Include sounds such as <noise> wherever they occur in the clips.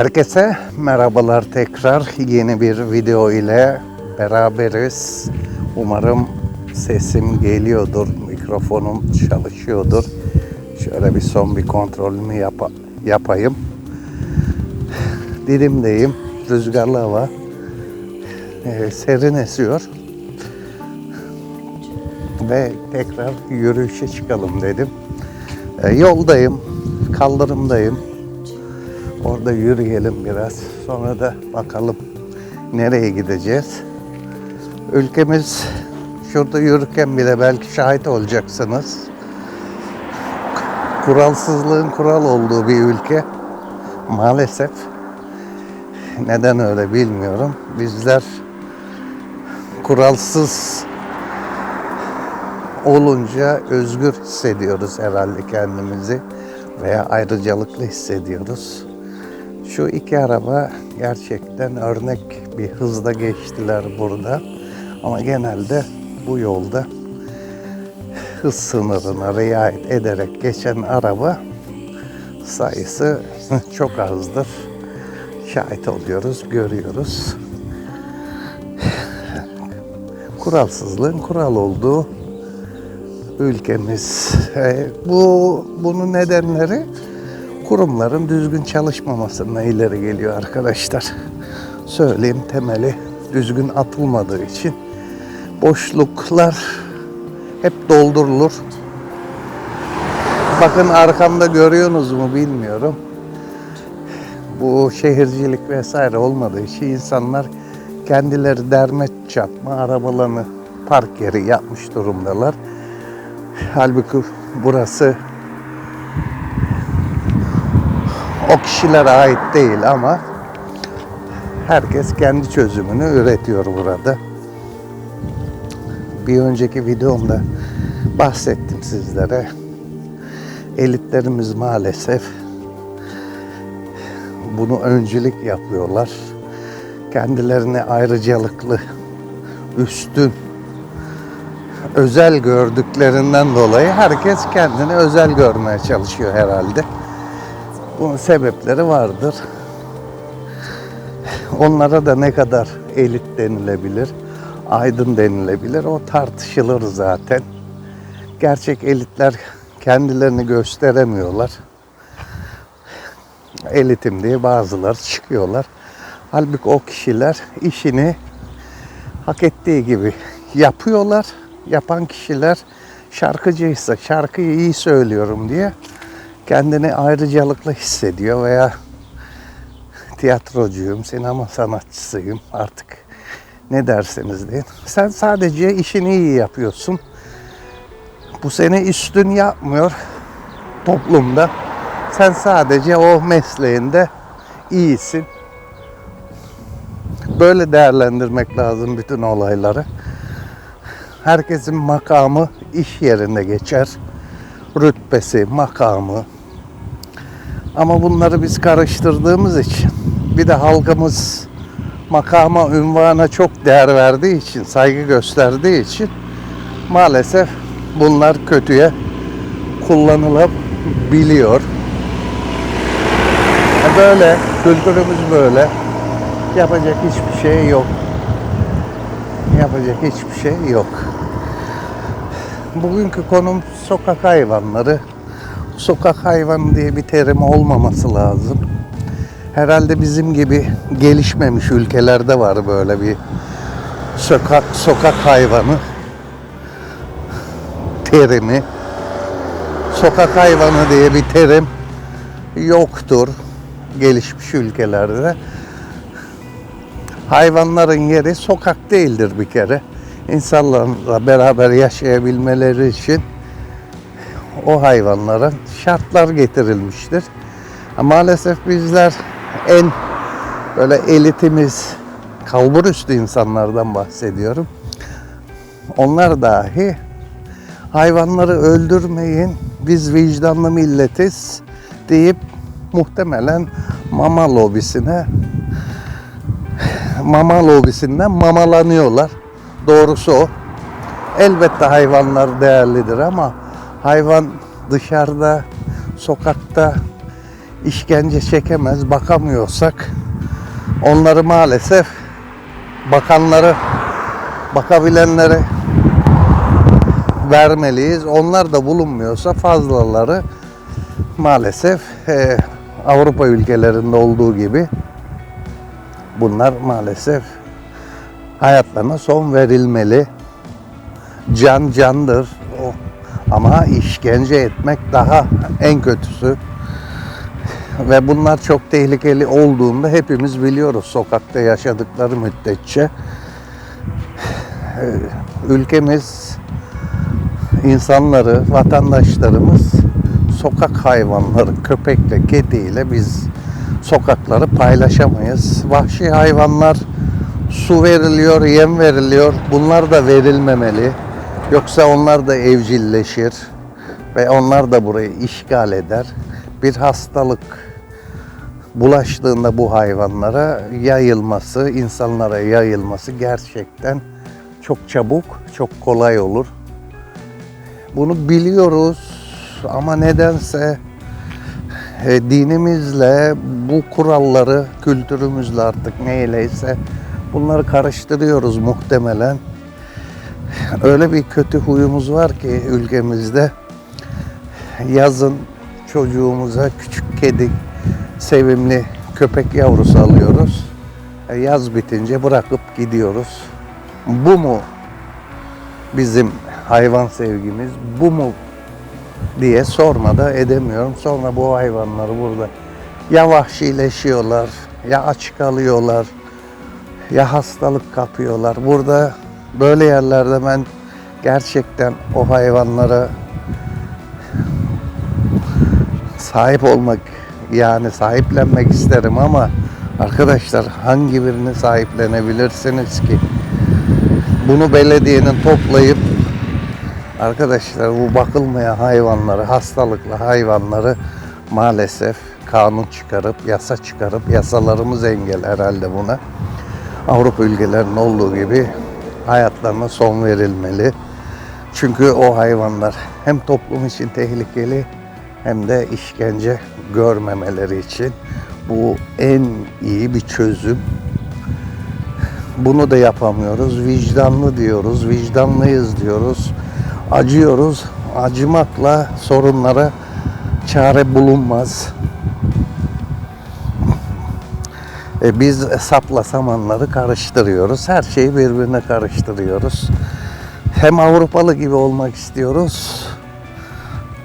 Herkese merhabalar tekrar yeni bir video ile beraberiz. Umarım sesim geliyordur, mikrofonum çalışıyordur. Şöyle bir son bir kontrolümü yapa- yapayım. Didim'deyim, rüzgarlı hava. Ee, serin esiyor. Ve tekrar yürüyüşe çıkalım dedim. Ee, yoldayım, kaldırımdayım. Orada yürüyelim biraz. Sonra da bakalım nereye gideceğiz. Ülkemiz şurada yürürken bile belki şahit olacaksınız. Kuralsızlığın kural olduğu bir ülke. Maalesef. Neden öyle bilmiyorum. Bizler kuralsız olunca özgür hissediyoruz herhalde kendimizi veya ayrıcalıklı hissediyoruz. Şu iki araba gerçekten örnek bir hızda geçtiler burada. Ama genelde bu yolda hız sınırına riayet ederek geçen araba sayısı <laughs> çok azdır. Şahit oluyoruz, görüyoruz. Kuralsızlığın kural olduğu ülkemiz. E, bu bunun nedenleri kurumların düzgün çalışmamasından ileri geliyor arkadaşlar. Söyleyeyim temeli düzgün atılmadığı için boşluklar hep doldurulur. Bakın arkamda görüyorsunuz mu bilmiyorum. Bu şehircilik vesaire olmadığı için insanlar kendileri derme çatma arabalarını park yeri yapmış durumdalar. Halbuki burası o kişilere ait değil ama herkes kendi çözümünü üretiyor burada. Bir önceki videomda bahsettim sizlere. Elitlerimiz maalesef bunu öncülük yapıyorlar. Kendilerini ayrıcalıklı, üstün, özel gördüklerinden dolayı herkes kendini özel görmeye çalışıyor herhalde. Bunun sebepleri vardır. Onlara da ne kadar elit denilebilir, aydın denilebilir o tartışılır zaten. Gerçek elitler kendilerini gösteremiyorlar. Elitim diye bazıları çıkıyorlar. Halbuki o kişiler işini hak ettiği gibi yapıyorlar. Yapan kişiler şarkıcıysa şarkıyı iyi söylüyorum diye kendini ayrıcalıklı hissediyor veya tiyatrocuyum, sinema sanatçısıyım artık ne derseniz deyin. Sen sadece işini iyi yapıyorsun. Bu seni üstün yapmıyor toplumda. Sen sadece o mesleğinde iyisin. Böyle değerlendirmek lazım bütün olayları. Herkesin makamı iş yerinde geçer. Rütbesi, makamı. Ama bunları biz karıştırdığımız için bir de halkımız makama, ünvana çok değer verdiği için, saygı gösterdiği için maalesef bunlar kötüye kullanılabiliyor. E Böyle, kültürümüz böyle. Yapacak hiçbir şey yok. Yapacak hiçbir şey yok. Bugünkü konum sokak hayvanları. Sokak hayvanı diye bir terim olmaması lazım. Herhalde bizim gibi gelişmemiş ülkelerde var böyle bir sokak sokak hayvanı terimi. Sokak hayvanı diye bir terim yoktur gelişmiş ülkelerde. Hayvanların yeri sokak değildir bir kere. İnsanlarla beraber yaşayabilmeleri için o hayvanlara şartlar getirilmiştir. Maalesef bizler en böyle elitimiz, kalbur üstü insanlardan bahsediyorum. Onlar dahi hayvanları öldürmeyin, biz vicdanlı milletiz deyip muhtemelen mama lobisine mama lobisinden mamalanıyorlar. Doğrusu o. Elbette hayvanlar değerlidir ama hayvan dışarıda, sokakta işkence çekemez, bakamıyorsak onları maalesef bakanları, bakabilenlere vermeliyiz. Onlar da bulunmuyorsa fazlaları maalesef e, Avrupa ülkelerinde olduğu gibi bunlar maalesef hayatlarına son verilmeli. Can candır. Ama işkence etmek daha en kötüsü. Ve bunlar çok tehlikeli olduğunda hepimiz biliyoruz sokakta yaşadıkları müddetçe. Ee, Ülkemiz, insanları, vatandaşlarımız sokak hayvanları, köpekle, kediyle biz sokakları paylaşamayız. Vahşi hayvanlar su veriliyor, yem veriliyor. Bunlar da verilmemeli. Yoksa onlar da evcilleşir ve onlar da burayı işgal eder. Bir hastalık bulaştığında bu hayvanlara yayılması, insanlara yayılması gerçekten çok çabuk, çok kolay olur. Bunu biliyoruz ama nedense e, dinimizle bu kuralları, kültürümüzle artık neyleyse bunları karıştırıyoruz muhtemelen. Öyle bir kötü huyumuz var ki ülkemizde yazın çocuğumuza küçük kedi, sevimli köpek yavrusu alıyoruz. E, Yaz bitince bırakıp gidiyoruz. Bu mu bizim hayvan sevgimiz? Bu mu diye sorma da edemiyorum. Sonra bu hayvanları burada ya vahşileşiyorlar, ya aç kalıyorlar, ya hastalık kapıyorlar. Burada böyle yerlerde ben gerçekten o hayvanlara sahip olmak yani sahiplenmek isterim ama arkadaşlar hangi birini sahiplenebilirsiniz ki? Bunu belediyenin toplayıp arkadaşlar bu bakılmayan hayvanları, hastalıklı hayvanları maalesef kanun çıkarıp, yasa çıkarıp, yasalarımız engel herhalde buna. Avrupa ülkelerinin olduğu gibi hayatlarına son verilmeli. Çünkü o hayvanlar hem toplum için tehlikeli hem de işkence görmemeleri için bu en iyi bir çözüm. Bunu da yapamıyoruz. Vicdanlı diyoruz, vicdanlıyız diyoruz. Acıyoruz. Acımakla sorunlara çare bulunmaz. E, biz sapla samanları karıştırıyoruz. Her şeyi birbirine karıştırıyoruz. Hem Avrupalı gibi olmak istiyoruz.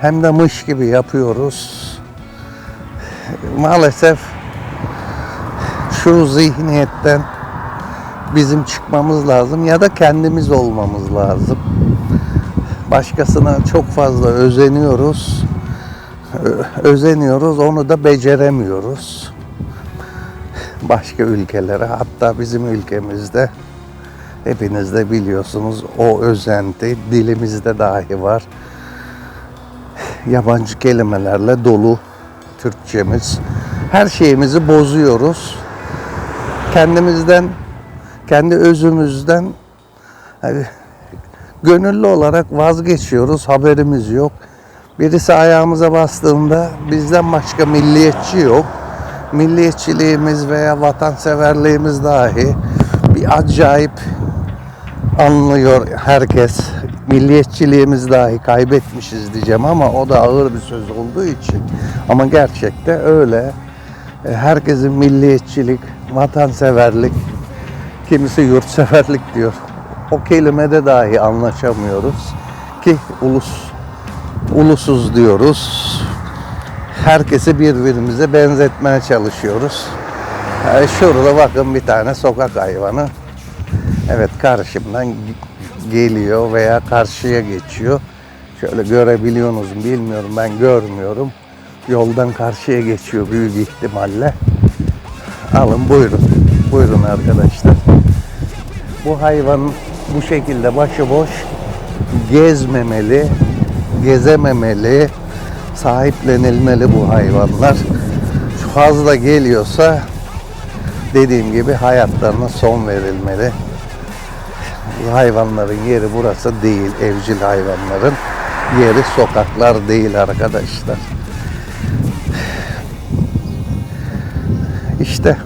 Hem de mış gibi yapıyoruz. Maalesef şu zihniyetten bizim çıkmamız lazım ya da kendimiz olmamız lazım. Başkasına çok fazla özeniyoruz. Özeniyoruz, onu da beceremiyoruz başka ülkelere hatta bizim ülkemizde hepiniz de biliyorsunuz o özenti dilimizde dahi var. Yabancı kelimelerle dolu Türkçemiz. Her şeyimizi bozuyoruz. Kendimizden, kendi özümüzden hani, gönüllü olarak vazgeçiyoruz. Haberimiz yok. Birisi ayağımıza bastığında bizden başka milliyetçi yok milliyetçiliğimiz veya vatanseverliğimiz dahi bir acayip anlıyor herkes. Milliyetçiliğimiz dahi kaybetmişiz diyeceğim ama o da ağır bir söz olduğu için. Ama gerçekte öyle. E, Herkesin milliyetçilik, vatanseverlik, kimisi yurtseverlik diyor. O kelimede dahi anlaşamıyoruz ki ulus ulusuz diyoruz herkesi birbirimize benzetmeye çalışıyoruz. Yani şurada bakın bir tane sokak hayvanı. Evet karşımdan geliyor veya karşıya geçiyor. Şöyle görebiliyorsunuz bilmiyorum ben görmüyorum. Yoldan karşıya geçiyor büyük ihtimalle. Alın buyurun. Buyurun arkadaşlar. Bu hayvan bu şekilde başıboş gezmemeli, gezememeli, sahiplenilmeli bu hayvanlar. Fazla geliyorsa dediğim gibi hayatlarına son verilmeli. Hayvanların yeri burası değil. Evcil hayvanların yeri sokaklar değil arkadaşlar. İşte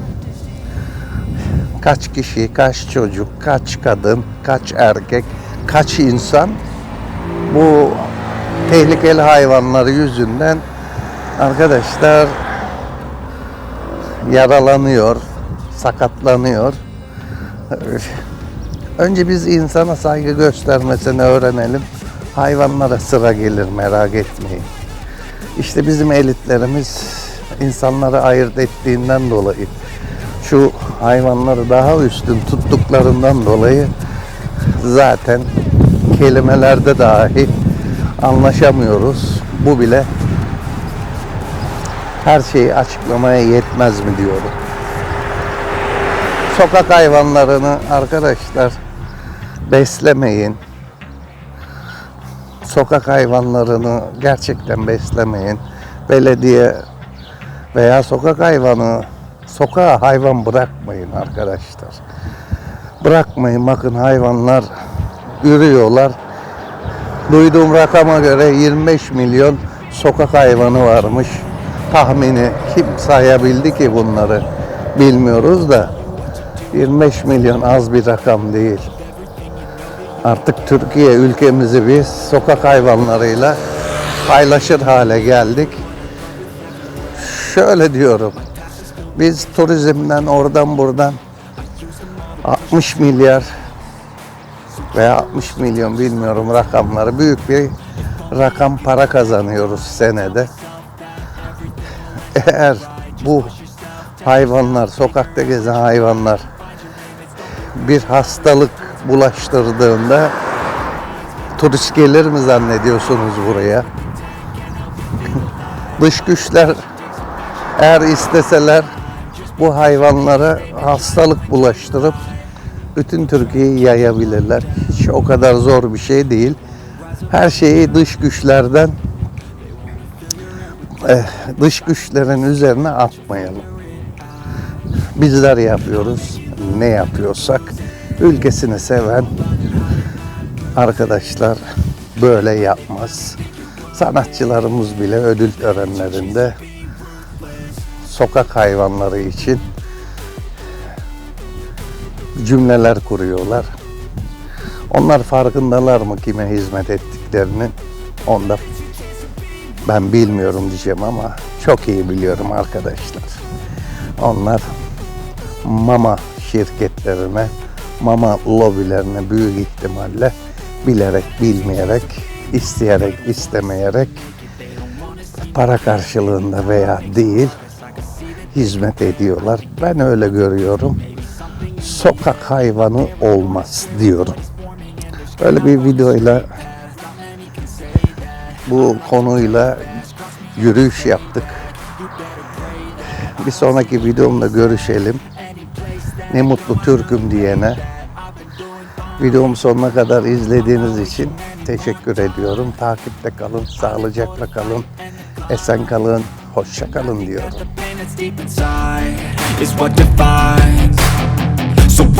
kaç kişi, kaç çocuk, kaç kadın, kaç erkek, kaç insan bu tehlikeli hayvanları yüzünden arkadaşlar yaralanıyor, sakatlanıyor. Önce biz insana saygı göstermesini öğrenelim. Hayvanlara sıra gelir merak etmeyin. İşte bizim elitlerimiz insanları ayırt ettiğinden dolayı şu hayvanları daha üstün tuttuklarından dolayı zaten kelimelerde dahi anlaşamıyoruz. Bu bile her şeyi açıklamaya yetmez mi diyorum. Sokak hayvanlarını arkadaşlar beslemeyin. Sokak hayvanlarını gerçekten beslemeyin. Belediye veya sokak hayvanı sokağa hayvan bırakmayın arkadaşlar. Bırakmayın bakın hayvanlar ürüyorlar. Duyduğum rakama göre 25 milyon sokak hayvanı varmış. Tahmini kim sayabildi ki bunları bilmiyoruz da 25 milyon az bir rakam değil. Artık Türkiye ülkemizi biz sokak hayvanlarıyla paylaşır hale geldik. Şöyle diyorum. Biz turizmden oradan buradan 60 milyar veya 60 milyon bilmiyorum rakamları büyük bir rakam para kazanıyoruz senede. Eğer bu hayvanlar, sokakta gezen hayvanlar bir hastalık bulaştırdığında turist gelir mi zannediyorsunuz buraya? <laughs> Dış güçler eğer isteseler bu hayvanlara hastalık bulaştırıp bütün Türkiye'yi yayabilirler. Hiç o kadar zor bir şey değil. Her şeyi dış güçlerden eh, dış güçlerin üzerine atmayalım. Bizler yapıyoruz. Ne yapıyorsak ülkesini seven arkadaşlar böyle yapmaz. Sanatçılarımız bile ödül törenlerinde sokak hayvanları için cümleler kuruyorlar. Onlar farkındalar mı kime hizmet ettiklerini? Onda ben bilmiyorum diyeceğim ama çok iyi biliyorum arkadaşlar. Onlar mama şirketlerine, mama lobilerine büyük ihtimalle bilerek, bilmeyerek, isteyerek, istemeyerek para karşılığında veya değil hizmet ediyorlar. Ben öyle görüyorum. Sokak hayvanı olmaz diyorum. Böyle bir videoyla bu konuyla yürüyüş yaptık. Bir sonraki videomda görüşelim. Ne mutlu Türk'üm diyene. Videomu sonuna kadar izlediğiniz için teşekkür ediyorum. Takipte kalın, sağlıcakla kalın, esen kalın, hoşça kalın diyorum.